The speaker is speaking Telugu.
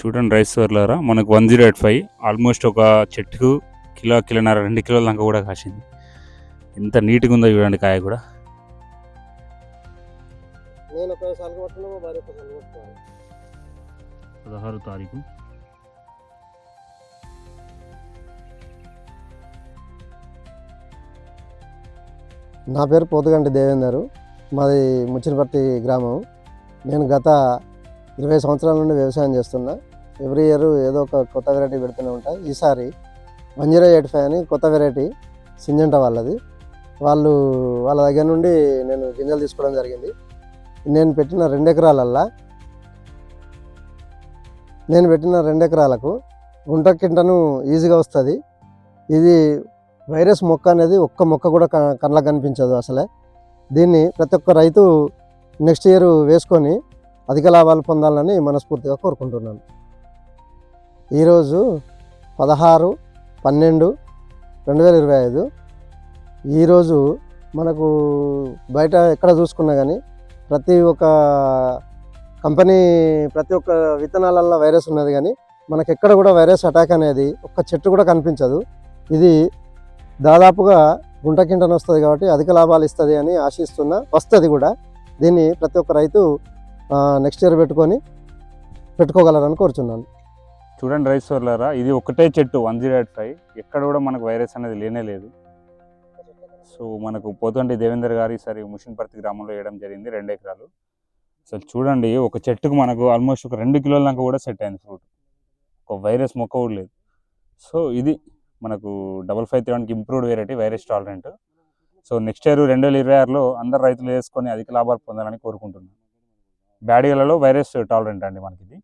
చూడండి రైస్ వర్లరా మనకు one zero eight five almost ఒక చెట్టుకు కిలో కిలోన్నర రెండు కిలోల దాకా కూడా కాసింది. ఎంత నీట్గా ఉందో చూడండి కాయ కూడా. పదహారు తారీఖు. నా పేరు పోతుగంటి దేవేందర్ మాది ముచ్చినపర్తి గ్రామం. నేను గత ఇరవై సంవత్సరాల నుండి వ్యవసాయం చేస్తున్నా. ఎవ్రీ ఇయర్ ఏదో ఒక కొత్త వెరైటీ పెడుతూనే ఉంటాయి ఈసారి వన్ జీరో ఎయిట్ ఫైవ్ అని కొత్త వెరైటీ సింజంట వాళ్ళది. వాళ్ళు వాళ్ళ దగ్గర నుండి నేను గింజలు తీసుకోవడం జరిగింది. నేను పెట్టిన రెండు ఎకరాలల్లా నేను పెట్టిన రెండు ఎకరాలకు గుంట కింటను ఈజీగా వస్తుంది. ఇది వైరస్ మొక్క అనేది ఒక్క మొక్క కూడా క- కళ్ళకు కనిపించదు అసలే. దీన్ని ప్రతి ఒక్క రైతు నెక్స్ట్ ఇయర్ వేసుకొని అధిక లాభాలు పొందాలని మనస్ఫూర్తిగా కోరుకుంటున్నాను. ఈరోజు పదహారు పన్నెండు రెండు వేల ఇరవై ఐదు. ఈరోజు మనకు బయట ఎక్కడ చూసుకున్నా కానీ ప్రతి ఒక్క కంపెనీ ప్రతి ఒక్క విత్తనాలల్లో వైరస్ ఉన్నది కానీ మనకు ఎక్కడ కూడా వైరస్ అటాక్ అనేది ఒక్క చెట్టు కూడా కనిపించదు. ఇది దాదాపుగా గుంట కింటన వస్తుంది కాబట్టి అధిక లాభాలు ఇస్తుంది అని ఆశిస్తున్నా. వస్తుంది కూడా. దీన్ని ప్రతి ఒక్క రైతు నెక్స్ట్ ఇయర్ పెట్టుకొని పెట్టుకోగలరని కోరుచున్నాను. చూడండి రైస్ వర్లరా ఇది ఒకటే చెట్టు వన్ జీరో ఎయిట్ ఫైవ్. ఎక్కడ కూడా మనకు వైరస్ అనేది లేనే లేదు. సో మనకు పోతండి దేవేందర్ గారు ఈసారి ముషిన్పర్తి గ్రామంలో వేయడం జరిగింది రెండు ఎకరాలు. అసలు చూడండి ఒక చెట్టుకు మనకు ఆల్మోస్ట్ ఒక రెండు కిలోల దాకా కూడా సెట్ అయింది ఫ్రూట్. ఒక వైరస్ మొక్క కూడా లేదు. సో ఇది మనకు double five త్రీవన్కి improved variety virus tolerant. So next year రెండు వేల ఇరవై ఆరులో అందరు రైతులు వేసుకొని అధిక లాభాలు పొందాలని కోరుకుంటున్నాను. బ్యాడిగలలో వైరస్ టాలరెంట్ అండి మనకి ఇది